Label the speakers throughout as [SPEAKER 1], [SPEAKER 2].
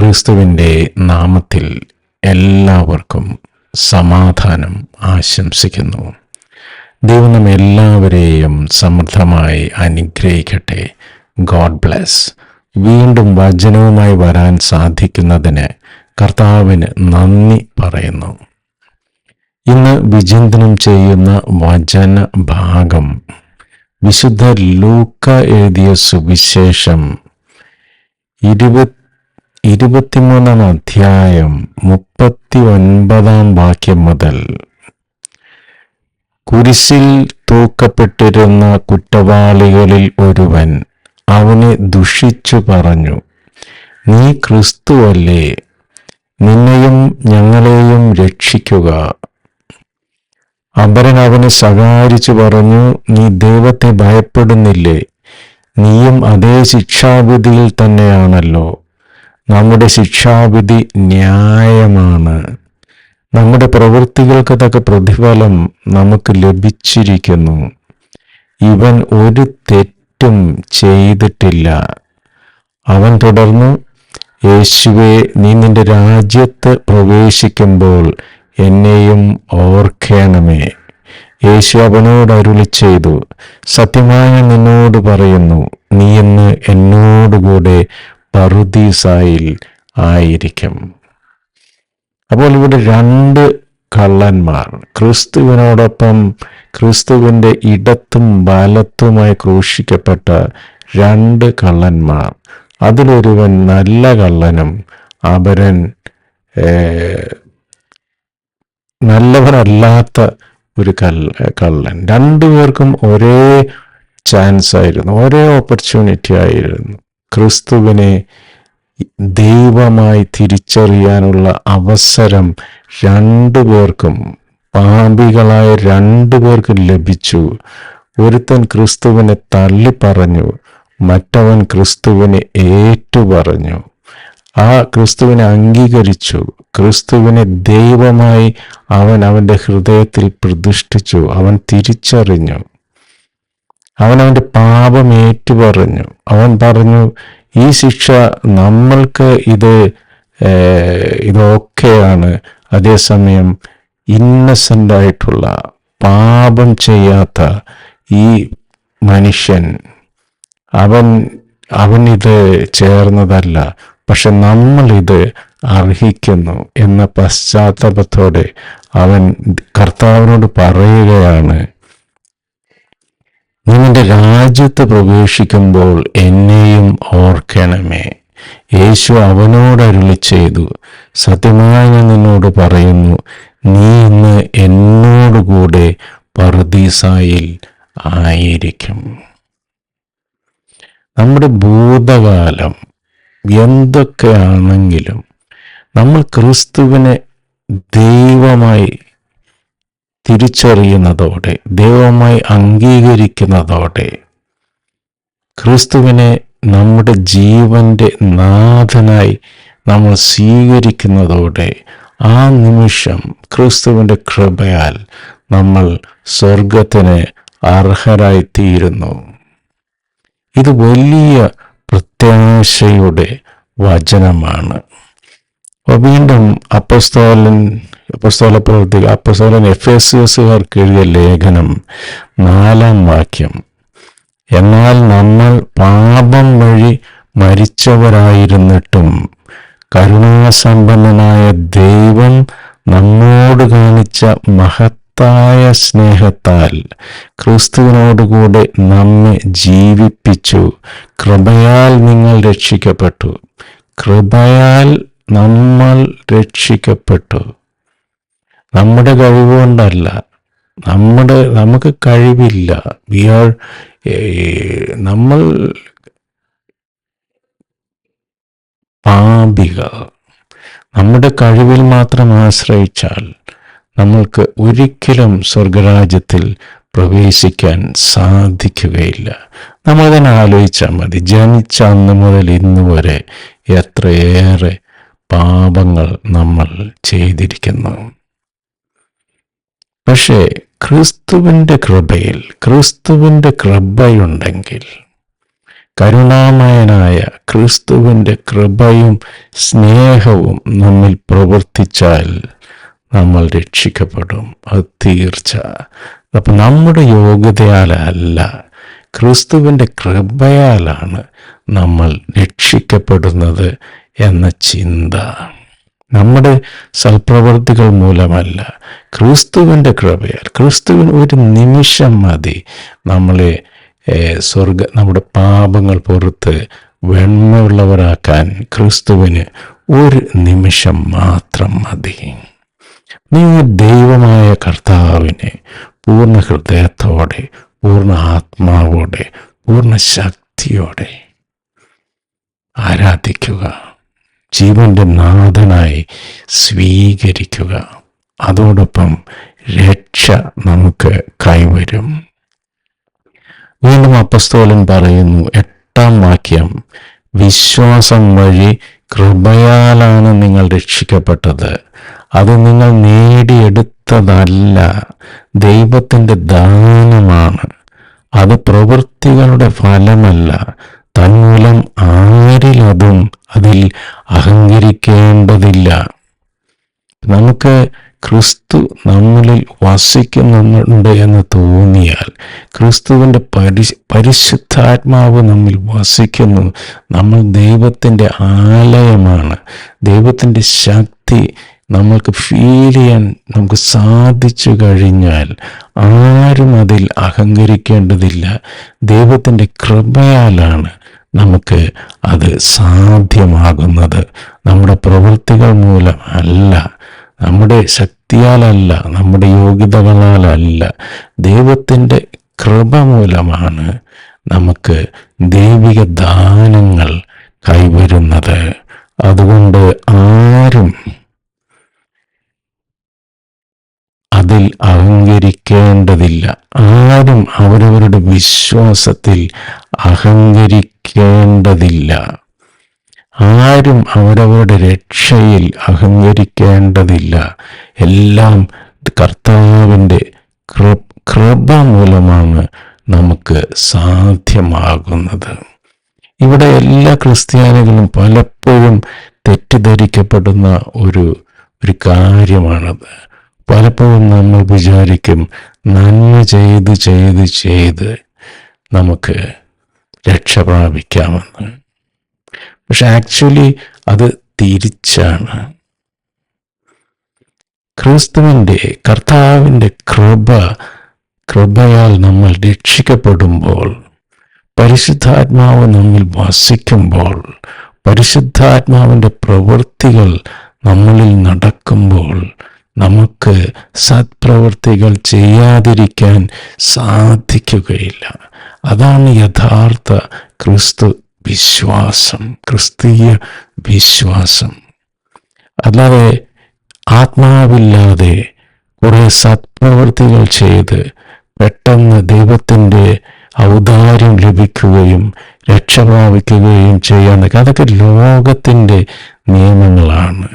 [SPEAKER 1] ക്രിസ്തുവിന്റെ നാമത്തിൽ എല്ലാവർക്കും സമാധാനം ആശംസിക്കുന്നു. ദൈവം നമ്മെ എല്ലാവരെയും സമൃദ്ധമായി അനുഗ്രഹിക്കട്ടെ. God bless. വീണ്ടും വചനവുമായി വരാൻ സാധിക്കുന്നതിന് കർത്താവിന് നന്ദി പറയുന്നു. ഇന്ന് വിചിന്തനം ചെയ്യുന്ന വചന ഭാഗം വിശുദ്ധ ലൂക്ക എഴുതിയ സുവിശേഷം ഇരുപത് ഇരുപത്തിമൂന്നാം അധ്യായം മുപ്പത്തി ഒൻപതാം വാക്യം മുതൽ. കുരിശിൽ തൂക്കപ്പെട്ടിരുന്ന കുറ്റവാളികളിൽ ഒരുവൻ അവനെ ദുഷിച്ചു പറഞ്ഞു നീ ക്രിസ്തുവല്ലേ നിന്നെയും ഞങ്ങളെയും രക്ഷിക്കുക. അപരൻ അവനെ ശകാരിച്ചു പറഞ്ഞു നീ ദൈവത്തെ ഭയപ്പെടുന്നില്ലേ? നീയും അതേ ശിക്ഷാവിധിയിൽ തന്നെയാണല്ലോ. നമ്മുടെ ശിക്ഷാവിധി ന്യായമാണ്. നമ്മുടെ പ്രവൃത്തികൾക്ക് തക്ക പ്രതിഫലം നമുക്ക് ലഭിച്ചിരിക്കുന്നു. ഇവൻ ഒരു തെറ്റും ചെയ്തിട്ടില്ല. അവൻ തുടർന്നു യേശുവെ നീ നിന്റെ രാജ്യത്ത് പ്രവേശിക്കുമ്പോൾ എന്നെയും ഓർക്കണമേ. യേശു അവനോട് അരുളി ചെയ്തു സത്യമായ നിന്നോട് പറയുന്നു നീ ഇന്ന് എന്നോടുകൂടെ പറുദീസായിൽ ആയിരിക്കും. അപ്പോൾ ഇവിടെ രണ്ട് കള്ളന്മാർ. ക്രിസ്തുവിനോടൊപ്പം ക്രിസ്തുവിന്റെ ഇടത്തും വലത്തുമായി ക്രൂശിക്കപ്പെട്ട രണ്ട് കള്ളന്മാർ. അതിലൊരുവൻ നല്ല കള്ളനും അപരൻ നല്ലവനല്ലാത്ത ഒരു കള്ള കള്ളൻ. രണ്ടുപേർക്കും ഒരേ ചാൻസ് ആയിരുന്നു ഒരേ ഓപ്പർച്യൂണിറ്റി ആയിരുന്നു. ക്രിസ്തുവിനെ ദൈവമായി തിരിച്ചറിയാനുള്ള അവസരം രണ്ടു രണ്ടുപേർക്കും പാപികളായ രണ്ടുപേർക്കും ലഭിച്ചു. ഒരുത്തൻ ക്രിസ്തുവിനെ തള്ളി പറഞ്ഞു മറ്റവൻ ക്രിസ്തുവിനെ ഏറ്റുപറഞ്ഞു. ആ ക്രിസ്തുവിനെ അംഗീകരിച്ചു. ക്രിസ്തുവിനെ ദൈവമായി അവൻ അവന്റെ ഹൃദയത്തിൽ പ്രതിഷ്ഠിച്ചു. അവൻ തിരിച്ചറിഞ്ഞു. അവൻ അവന്റെ പാപം ഏറ്റുപറഞ്ഞു. അവൻ പറഞ്ഞു ഈ ശിക്ഷ നമ്മൾക്ക് ഇത് ഇതൊക്കെയാണ്. അതേസമയം ഇന്നസെന്റ് ആയിട്ടുള്ള പാപം ചെയ്യാത്ത ഈ മനുഷ്യൻ അവൻ അവനിത് ചേർന്നതല്ല പക്ഷെ നമ്മളിത് അർഹിക്കുന്നു. എന്ന പശ്ചാത്തലത്തോടെ അവൻ കർത്താവിനോട് പറയുകയാണ് നീ നിന്റെ രാജ്യത്ത് പ്രവേശിക്കുമ്പോൾ എന്നെയും ഓർക്കണമേ. യേശു അവനോട് അരുളി ചെയ്തു സത്യമായി ഞാൻ നിന്നോട് പറയുന്നു നീ ഇന്ന് എന്നോടുകൂടെ പറദീസായിൽ ആയിരിക്കും. നമ്മുടെ ഭൂതകാലം എന്തൊക്കെയാണെങ്കിലും നമ്മൾ ക്രിസ്തുവിനെ ദൈവമായി തിരിച്ചറിയുന്നതോടെ ദൈവമായി അംഗീകരിക്കുന്നതോടെ ക്രിസ്തുവിനെ നമ്മുടെ ജീവന്റെ നാഥനായി നമ്മൾ സ്വീകരിക്കുന്നതോടെ ആ നിമിഷം ക്രിസ്തുവിന്റെ കൃപയാൽ നമ്മൾ സ്വർഗത്തിന് അർഹരായി തീരുന്നു ഇത് വലിയ പ്രത്യാശയുടെ വചനമാണ്. വീണ്ടും അപ്പസ്തോലൻ അപ്പസ്തോല പ്രവൃത്തി അപ്പസ്തോലൻ എഫ് എസ് എസുകാർക്ക് എഴുതിയ ലേഖനം നാലാം വാക്യം. എന്നാൽ നമ്മൾ പാപം വഴി മരിച്ചവരായിരുന്നിട്ടും കരുണാസമ്പന്നനായ ദൈവം നമ്മോട് കാണിച്ച മഹത്തായ സ്നേഹത്താൽ ക്രിസ്തുവിനോടുകൂടെ നമ്മെ ജീവിപ്പിച്ചു. കൃപയാൽ നിങ്ങൾ രക്ഷിക്കപ്പെട്ടു. കൃപയാൽ നമ്മൾ രക്ഷിക്കപ്പെട്ടു. നമ്മുടെ കഴിവുകൊണ്ടല്ല നമ്മുടെ നമുക്ക് കഴിവില്ല. വി ആർ നമ്മൾ പാപികൾ. നമ്മുടെ കഴിവിൽ മാത്രം ആശ്രയിച്ചാൽ നമ്മൾക്ക് ഒരിക്കലും സ്വർഗരാജ്യത്തിൽ പ്രവേശിക്കാൻ സാധിക്കുകയില്ല. നമ്മൾ തന്നെ ആലോചിച്ചാൽ മതി. ജനിച്ച അന്ന് മുതൽ ഇന്ന് വരെ എത്രയേറെ പാപങ്ങൾ നമ്മൾ ചെയ്തിരിക്കുന്നു. പക്ഷേ ക്രിസ്തുവിന്റെ കൃപയിൽ ക്രിസ്തുവിന്റെ കൃപയുണ്ടെങ്കിൽ കരുണാമയനായ ക്രിസ്തുവിന്റെ കൃപയും സ്നേഹവും നമ്മിൽ പ്രവർത്തിച്ചാൽ നമ്മൾ രക്ഷിക്കപ്പെടും. അത് തീർച്ച. അപ്പം നമ്മുടെ യോഗ്യതയാലല്ല ക്രിസ്തുവിന്റെ കൃപയാലാണ് നമ്മൾ രക്ഷിക്കപ്പെടുന്നത് എന്ന ചിന്ത. നമ്മുടെ സൽപ്രവൃത്തികൾ മൂലമല്ല. ക്രിസ്തുവിന്റെ കൃപയാൽ ക്രിസ്തുവിന് ഒരു നിമിഷം മതി നമ്മളെ സ്വർഗ നമ്മുടെ പാപങ്ങൾ പുറത്ത് വെണ്മയുള്ളവരാക്കാൻ ക്രിസ്തുവിന് ഒരു നിമിഷം മാത്രം മതി. നീ ദൈവമായ കർത്താവിനെ പൂർണ ഹൃദയത്തോടെ പൂർണ ആത്മാവോടെ പൂർണ ശക്തിയോടെ ആരാധിക്കുക. ജീവന്റെ നാഥനായി സ്വീകരിക്കുക. അതോടൊപ്പം രക്ഷ നമുക്ക് കൈവരും. വീണ്ടും അപ്പസ്തോലൻ പറയുന്നു എട്ടാം വാക്യം വിശ്വാസം വഴി കൃപയാലാണ് നിങ്ങൾ രക്ഷിക്കപ്പെട്ടത്. അത് നിങ്ങൾ നേടിയെടുത്തതല്ല ദൈവത്തിന്റെ ദാനമാണ്. അത് പ്രവൃത്തികളുടെ ഫലമല്ല തന്മൂലം ആരിലതും അതിൽ അഹങ്കരിക്കേണ്ടതില്ല. നമുക്ക് ക്രിസ്തു നമ്മളിൽ വസിക്കുന്നുണ്ട് എന്ന് തോന്നിയാൽ ക്രിസ്തുവിന്റെ പരി പരിശുദ്ധാത്മാവ് നമ്മിൽ വസിക്കുന്നു. നമ്മൾ ദൈവത്തിന്റെ ആലയമാണ്. ദൈവത്തിന്റെ ശക്തി നമ്മൾക്ക് ഫീൽ ചെയ്യാൻ നമുക്ക് സാധിച്ചു കഴിഞ്ഞാൽ ആരും അതിൽ അഹങ്കരിക്കേണ്ടതില്ല. ദൈവത്തിന്റെ കൃപയാലാണ് നമുക്ക് അത് സാധ്യമാകുന്നത്. നമ്മുടെ പ്രവൃത്തികൾ മൂലം അല്ല നമ്മുടെ ശക്തിയാലല്ല. നമ്മുടെ യോഗ്യതകളാലല്ല. ദൈവത്തിന്റെ കൃപ മൂലമാണ് നമുക്ക് ദൈവിക ദാനങ്ങൾ കൈവരുന്നത്. അതുകൊണ്ട് ആരും അതിൽ അഹങ്കരിക്കേണ്ടതില്ല. ആരും അവരവരുടെ വിശ്വാസത്തിൽ അഹങ്കരിക്കേണ്ടതില്ല. ആരും അവരവരുടെ രക്ഷയിൽ അഹങ്കരിക്കേണ്ടതില്ല. എല്ലാം കർത്താവിന്റെ കൃപ മൂലമാണ് നമുക്ക് സാധ്യമാകുന്നത്. ഇവിടെ എല്ലാ ക്രിസ്ത്യാനികളും പലപ്പോഴും തെറ്റിദ്ധരിക്കപ്പെടുന്ന ഒരു ഒരു കാര്യമാണത്. പലപ്പോഴും നമ്മൾ വിചാരിക്കും നന്മ ചെയ്ത് ചെയ്ത് ചെയ്ത് നമുക്ക് രക്ഷ പ്രാപിക്കാമെന്ന് പക്ഷെ ആക്ച്വലി അത് തിരിച്ചാണ്. ക്രിസ്തുവിന്റെ കർത്താവിന്റെ കൃപ കൃപയാൽ നമ്മൾ രക്ഷിക്കപ്പെടുമ്പോൾ പരിശുദ്ധാത്മാവ് നമ്മിൽ വസിക്കുമ്പോൾ പരിശുദ്ധാത്മാവിന്റെ പ്രവൃത്തികൾ നമ്മളിൽ നടക്കുമ്പോൾ നമുക്ക് സത്പ്രവർത്തികൾ ചെയ്യാതിരിക്കാൻ സാധിക്കുകയില്ല. അതാണ് യഥാർത്ഥ ക്രിസ്തു വിശ്വാസം ക്രിസ്തീയ വിശ്വാസം. അല്ലാതെ ആത്മാവില്ലാതെ കുറെ സത്പ്രവർത്തികൾ ചെയ്ത് പെട്ടെന്ന് ദൈവത്തിന്റെ ഔദാര്യം ലഭിക്കുകയും രക്ഷ പ്രാപിക്കുകയും ചെയ്യാന്നൊക്കെ അതൊക്കെ ലോകത്തിന്റെ നിയമങ്ങളാണ്.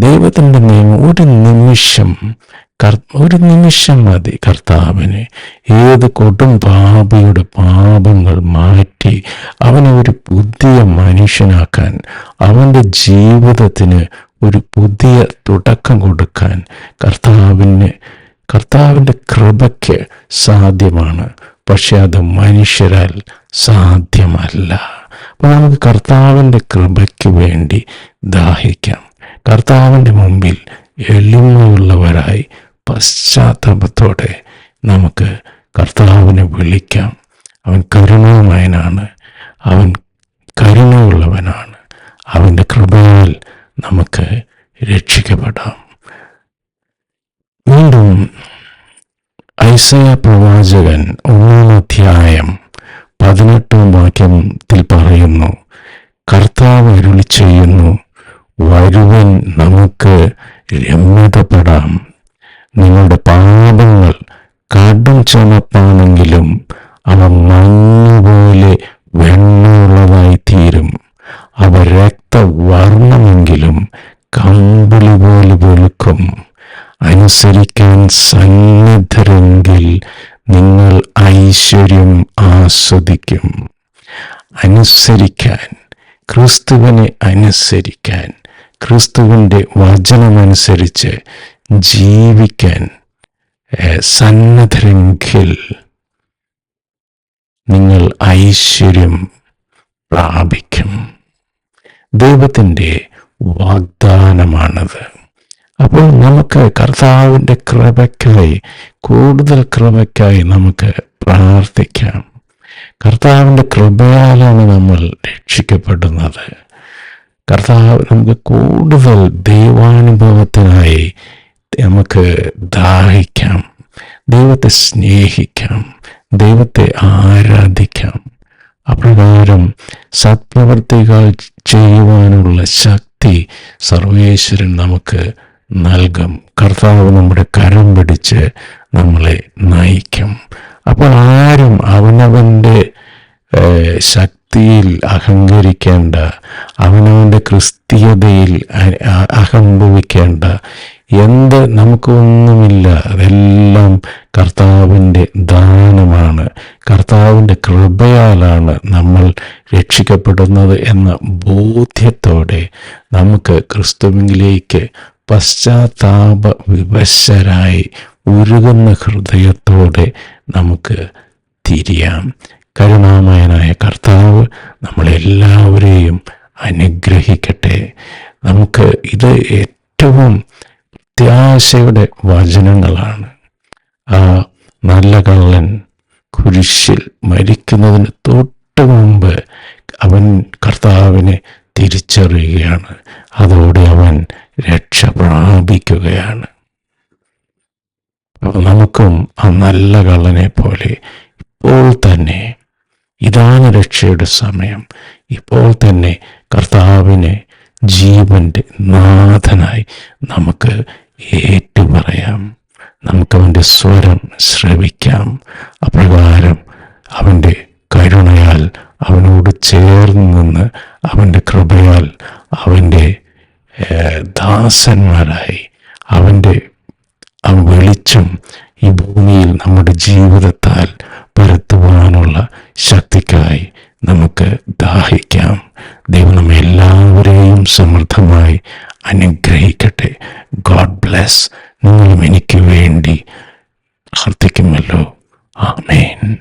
[SPEAKER 1] ദൈവത്തിന്റെ നിയമം ഒരു നിമിഷം ഒരു നിമിഷം മതി കർത്താവിന്. ഏത് കൊടും പാപിയുടെ പാപങ്ങൾ മാറ്റി അവനെ ഒരു പുതിയ മനുഷ്യനാക്കാൻ അവന്റെ ജീവിതത്തിന് ഒരു പുതിയ തുടക്കം കൊടുക്കാൻ കർത്താവിന് കർത്താവിന്റെ കൃപയ്ക്ക് സാധ്യമാണ്. പക്ഷെ അത് മനുഷ്യരാൽ സാധ്യമല്ല. അപ്പോൾ നമുക്ക് കർത്താവിന്റെ കൃപയ്ക്ക് വേണ്ടി ദാഹിക്കാം. കർത്താവിന്റെ മുമ്പിൽ എളിമയുള്ളവരായി പശ്ചാത്തലത്തോടെ നമുക്ക് കർത്താവിനെ വിളിക്കാം. അവൻ കരുണാമയനാണ് അവൻ കരുണയുള്ളവനാണ്. അവന്റെ കൃപയിൽ നമുക്ക് രക്ഷിക്കപ്പെടാം. വീണ്ടും ഐസയ പ്രവാചകൻ ഒന്നാം അധ്യായം പതിനെട്ടാം വാക്യത്തിൽ പറയുന്നു കർത്താവ് അരുളി ചെയ്യുന്നു വരുവൻ നമുക്ക് രമ്യതപ്പെടാം. നിങ്ങളുടെ പാപങ്ങൾ കടും ചുമപ്പാണെങ്കിലും അവ മഞ്ഞുപോലെ വെണ്ണുള്ളതായി തീരും അവ രക്തവർണമെങ്കിലും കമ്പിളി പോലെ വെളുക്കും. അനുസരിക്കാൻ സന്നദ്ധരെങ്കിൽ നിങ്ങൾ ഐശ്വര്യം ആസ്വദിക്കും. അനുസരിക്കാൻ ക്രിസ്തുവിനെ അനുസരിക്കാൻ. ക്രിസ്തുവിന്റെ വചനമനുസരിച്ച് ജീവിക്കാൻ സന്നദ്ധരെങ്കിൽ നിങ്ങൾ ഐശ്വര്യം പ്രാപിക്കും. ദൈവത്തിന്റെ വാഗ്ദാനമാണത്. അപ്പോൾ നമുക്ക് കർത്താവിന്റെ കൃപയ്ക്കായി കൂടുതൽ കൃപയ്ക്കായി നമുക്ക് പ്രാർത്ഥിക്കാം. കർത്താവിന്റെ കൃപയാലാണ് നമ്മൾ രക്ഷിക്കപ്പെടുന്നത്. കർത്താവ് നമുക്ക് കൂടുതൽ ദൈവാനുഭവത്തിനായി നമുക്ക് ദാഹിക്കാം ദൈവത്തെ സ്നേഹിക്കാം ദൈവത്തെ ആരാധിക്കാം. അപ്രകാരം സത്പ്രവർത്തികൾ ചെയ്യുവാനുള്ള ശക്തി സർവേശ്വരൻ നമുക്ക് നൽകും. കർത്താവ് നമ്മുടെ കരം പിടിച്ച് നമ്മളെ നയിക്കും. അപ്പോൾ ആരും അവനവന്റെ ഏഹ്, ശക്തിയിൽ അഹങ്കരിക്കേണ്ട അവനവന്റെ ക്രിസ്തീയതയിൽ അഹംഭവിക്കേണ്ട എന്ത് നമുക്കൊന്നുമില്ല അതെല്ലാം കർത്താവിന്റെ ദാനമാണ്. കർത്താവിന്റെ കൃപയാലാണ് നമ്മൾ രക്ഷിക്കപ്പെടുന്നത് എന്ന ബോധ്യത്തോടെ നമുക്ക് ക്രിസ്തുവിലേക്ക് പശ്ചാത്താപ വിവശരായി ഉരുകുന്ന ഹൃദയത്തോടെ നമുക്ക് തിരിയാം. കരുണാമയനായ കർത്താവ് നമ്മളെല്ലാവരെയും അനുഗ്രഹിക്കട്ടെ. നമുക്ക് ഇത് ഏറ്റവും പ്രത്യാശയുടെ വചനങ്ങളാണ്. ആ നല്ല കള്ളൻ കുരിശിൽ മരിക്കുന്നതിന് തൊട്ട് മുമ്പ് അവൻ കർത്താവിനെ തിരിച്ചറിയുകയാണ്. അതോടെ അവൻ രക്ഷ പ്രാപിക്കുകയാണ്. നമുക്കും ആ നല്ല കള്ളനെ പോലെ ഇപ്പോൾ തന്നെ ഇതാണ് രക്ഷയുടെ സമയം. ഇപ്പോൾ തന്നെ കർത്താവിനെ ജീവന്റെ നാഥനായി നമുക്ക് ഏറ്റുപറയാം. നമുക്കവന്റെ സ്വരം ശ്രവിക്കാം. അപ്രകാരം അവന്റെ കരുണയാൽ അവനോട് ചേർന്ന് നിന്ന് അവന്റെ കൃപയാൽ അവന്റെ ദാസന്മാരായി അവന്റെ വെളിച്ചം ഈ ഭൂമിയിൽ നമ്മുടെ ജീവിതത്താൽ ശക്തിക്കായി നമുക്ക് ദാഹിക്കാം. ദൈവം നമ്മെ എല്ലാവരെയും സമൃദ്ധമായി അനുഗ്രഹിക്കട്ടെ. ഗോഡ് ബ്ലെസ് നിങ്ങളും എനിക്ക് വേണ്ടി പ്രാർത്ഥിക്കുമല്ലോ. ആമേൻ.